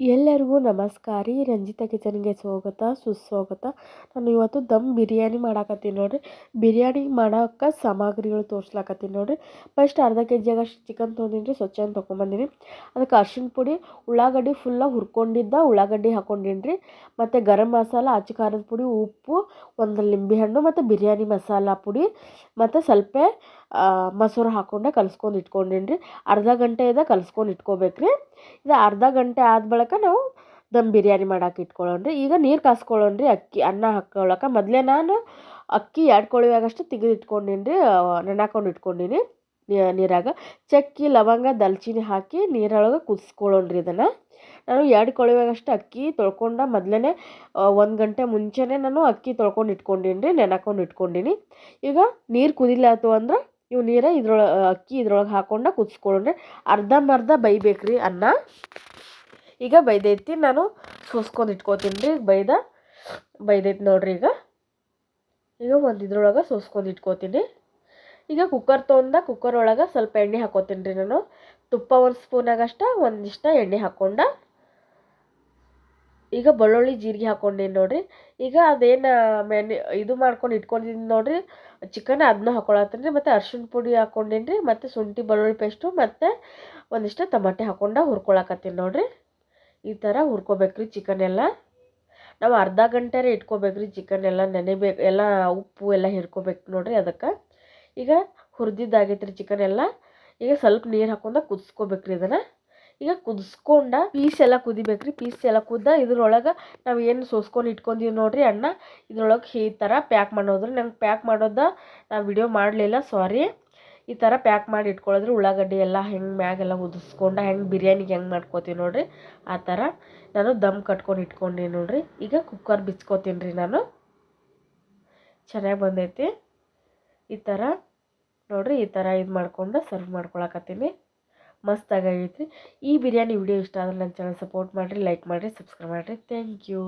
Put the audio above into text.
ಎಲ್ಲರಿಗೂ ನಮಸ್ಕಾರ. ರೀ ರಂಜಿತಾ ಕಿಚನ್ಗೆ ಸ್ವಾಗತ, ಸುಸ್ವಾಗತ. ನಾನು ಇವತ್ತು ದಮ್ ಬಿರಿಯಾನಿ ಮಾಡಾಕತ್ತೀನಿ ನೋಡಿರಿ. ಬಿರಿಯಾನಿ ಮಾಡೋಕೆ ಸಾಮಗ್ರಿಗಳು ತೋರ್ಸ್ಲಾಕತ್ತೀನಿ ನೋಡಿರಿ. ಫಸ್ಟ್ ಅರ್ಧ ಕೆ ಜಿ ಆಗಷ್ಟು ಚಿಕನ್ ತೊಗೊಂಡಿನಿ ರೀ ಸ್ವಚ್ಛ ತೊಗೊಂಬಂದಿನಿ. ಅದಕ್ಕೆ ಅರ್ಶಿಣ ಪುಡಿ, ಉಳ್ಳಾಗಡ್ಡಿ ಫುಲ್ಲಾಗಿ ಹುರ್ಕೊಂಡಿದ್ದ ಉಳ್ಳಾಗಡ್ಡಿ ಹಾಕ್ಕೊಂಡಿನಿ ರೀ ಮತ್ತು ಗರಂ ಮಸಾಲ ಅಚ್ಚ ಖಾರದ ಪುಡಿ, ಉಪ್ಪು, ಒಂದು ಲಿಂಬೆ ಹಣ್ಣು ಮತ್ತು ಬಿರಿಯಾನಿ ಮಸಾಲ ಪುಡಿ. ಮತ್ತು ಸ್ವಲ್ಪ ಮೊಸರು ಹಾಕ್ಕೊಂಡೆ ಕಲ್ಸ್ಕೊಂಡು ಇಟ್ಕೊಂಡಿನಿ ರೀ ಅರ್ಧ ಗಂಟೆ ಇದೆ ಕಲ್ಸ್ಕೊಂಡು ಇಟ್ಕೋಬೇಕು ರೀ ಇದು ಅರ್ಧ ಗಂಟೆ ಆದ ಬಳಿಕ ನಾವು ದಮ್ ಬಿರಿಯಾನಿ ಮಾಡಕ್ಕೆ ಇಟ್ಕೊಳ್ಳೋಣ ರೀ ಈಗ ನೀರು ಕಾಸ್ಕೊಳ್ಳೋಣ ರೀ ಅಕ್ಕಿ, ಅನ್ನ ಹಾಕ್ಕೊಳಕ್ಕೆ ಮೊದಲೇ ನಾನು ಅಕ್ಕಿ ಎರಡು ಕೊಳವೆಯಾಗಷ್ಟು ತೆಗೆದು ಇಟ್ಕೊಂಡಿನಿ ರೀ ನೆನಾಕೊಂಡು ಇಟ್ಕೊಂಡಿನಿ ನೀರಾಗ. ಚಕ್ಕಿ, ಲವಂಗ ದಾಲ್ಚಿನ್ನಿ ಹಾಕಿ ನೀರೊಳಗೆ ಕುದಿಸ್ಕೊಳ್ಳೋಣ್ರಿ ಇದನ್ನು. ನಾನು ಎರಡು ಕೊಳವೆಯಾಗಷ್ಟು ಅಕ್ಕಿ ತೊಳ್ಕೊಂಡ ಮೊದಲೇ ಒಂದು ಗಂಟೆ ಮುಂಚೆನೇ ನಾನು ಅಕ್ಕಿ ತೊಳ್ಕೊಂಡು ಇಟ್ಕೊಂಡೀನಿ ರೀ ನೆನಕೊಂಡು ಇಟ್ಕೊಂಡೀನಿ. ಈಗ ನೀರು ಕುದಿಲಾತು ಅಂದ್ರೆ ಇವು ನೀರ ಇದ್ರೊಳಗೆ ಅಕ್ಕಿ ಇದ್ರೊಳಗೆ ಹಾಕೊಂಡು ಕುದಿಸ್ಕೊಳ್ಳೋಣ ರೀ ಅರ್ಧಂಬರ್ಧ ಬೈಬೇಕ್ರಿ ಅನ್ನ. ಈಗ ಬೈದೈತಿ, ನಾನು ಸೂಸ್ಕೊಂಡು ಇಟ್ಕೋತೀನಿ ರೀ, ಬೈದ, ಬೈದೈತಿ ನೋಡ್ರಿ ಈಗ. ಈಗ ಒಂದು ಇದ್ರೊಳಗೆ ಸೋಸ್ಕೊಂಡು ಇಟ್ಕೋತೀನಿ. ಈಗ ಕುಕ್ಕರ್ ತೊಗೊಂಡ ಕುಕ್ಕರ್ ಒಳಗೆ ಸ್ವಲ್ಪ ಎಣ್ಣೆ ಹಾಕೋತೀನಿ ರೀ ನಾನು. ತುಪ್ಪ ಒಂದು ಸ್ಪೂನಾಗಷ್ಟ ಒಂದಿಷ್ಟ ಎಣ್ಣೆ ಹಾಕ್ಕೊಂಡ ಈಗ ಬೆಳ್ಳುಳ್ಳಿ ಜೀರಿಗೆ ಹಾಕ್ಕೊಂಡೀನಿ ನೋಡಿರಿ. ಈಗ ಅದೇನು ಮೆನು, ಇದು ಮಾಡ್ಕೊಂಡು ಇಟ್ಕೊಂಡಿದ್ದೀನಿ ನೋಡಿರಿ. ಚಿಕನ್ ಅದನ್ನ ಹಾಕ್ಕೊಳತ್ತೀನಿ ರೀ, ಮತ್ತು ಅರ್ಶಿಣ ಪುಡಿ ಹಾಕ್ಕೊಂಡೀನಿ ರೀ, ಮತ್ತು ಶುಂಠಿ ಬೆಳ್ಳುಳ್ಳಿ ಪೇಸ್ಟು, ಮತ್ತು ಒಂದಿಷ್ಟು ಟಮಾಟೆ ಹಾಕ್ಕೊಂಡು ಹುರ್ಕೊಳಕತ್ತೀನಿ ನೋಡಿರಿ. ಈ ಥರ ಹುರ್ಕೋಬೇಕು ರೀ ಚಿಕನ್ ನಾವು ಅರ್ಧ ಗಂಟೆರೆ ಇಟ್ಕೋಬೇಕ್ರಿ ಚಿಕನ್ ನೆನೆಬೇಕು, ಎಲ್ಲ ಉಪ್ಪು ಎಲ್ಲ ಹಿರ್ಕೋಬೇಕು ನೋಡಿರಿ ಅದಕ್ಕೆ. ಈಗ ಹುರಿದಿದ್ದಾಗೈತ್ರಿ ಚಿಕನ್ ಈಗ ಸ್ವಲ್ಪ ನೀರು ಹಾಕೊಂಡು ಕುದಿಸ್ಕೋಬೇಕ್ರಿ ಇದನ್ನು. ಈಗ ಕುದಿಸ್ಕೊಂಡ ಪೀಸ್ ಎಲ್ಲ ಕುದಿಬೇಕ್ರಿ. ಪೀಸ್ ಎಲ್ಲ ಕುದ್ದ ಇದ್ರೊಳಗೆ ನಾವು ಏನು ಸೋಸ್ಕೊಂಡು ಇಟ್ಕೊಂಡಿವಿ ನೋಡಿರಿ ಅಣ್ಣ ಇದ್ರೊಳಗೆ ಈ ಥರ ಪ್ಯಾಕ್ ಮಾಡೋದ್ರಿ. ನಂಗೆ ಪ್ಯಾಕ್ ಮಾಡೋದ ನಾವು ವಿಡಿಯೋ ಮಾಡಲಿಲ್ಲ, ಸಾರಿ. ಈ ಥರ ಪ್ಯಾಕ್ ಮಾಡಿ ಇಟ್ಕೊಳ್ಳೋದ್ರೆ ಉಳ್ಳಾಗಡ್ಡಿ ಎಲ್ಲ ಹೆಂಗೆ ಮ್ಯಾಗೆಲ್ಲ ಉದಿಸ್ಕೊಂಡು ಹೆಂಗೆ ಬಿರಿಯಾನಿಗೆ ಹೆಂಗೆ ಮಾಡ್ಕೋತೀವಿ ನೋಡಿರಿ, ಆ ಥರ ನಾನು ದಮ್ ಕಟ್ಕೊಂಡು ಇಟ್ಕೊಂಡೆ ನೋಡಿರಿ. ಈಗ ಕುಕ್ಕರ್ ಬಿಚ್ಕೋತೀನಿ ರೀ ನಾನು. ಚೆನ್ನಾಗಿ ಬಂದೈತಿ. ಈ ಥರ ನೋಡಿರಿ, ಈ ಥರ ಇದು ಮಾಡ್ಕೊಂಡು ಸರ್ವ್ ಮಾಡ್ಕೊಳಕತ್ತೀನಿ. ಮಸ್ತಾಗೈತಿ ಈ ಬಿರಿಯಾನಿ ವಿಡಿಯೋ ಇಷ್ಟ ಆದರೆ ನನ್ನ ಚಾನಲ್ ಸಪೋರ್ಟ್ ಮಾಡಿರಿ ಲೈಕ್ ಮಾಡಿರಿ ಸಬ್ಸ್ಕ್ರೈಬ್ ಮಾಡಿರಿ. Thank you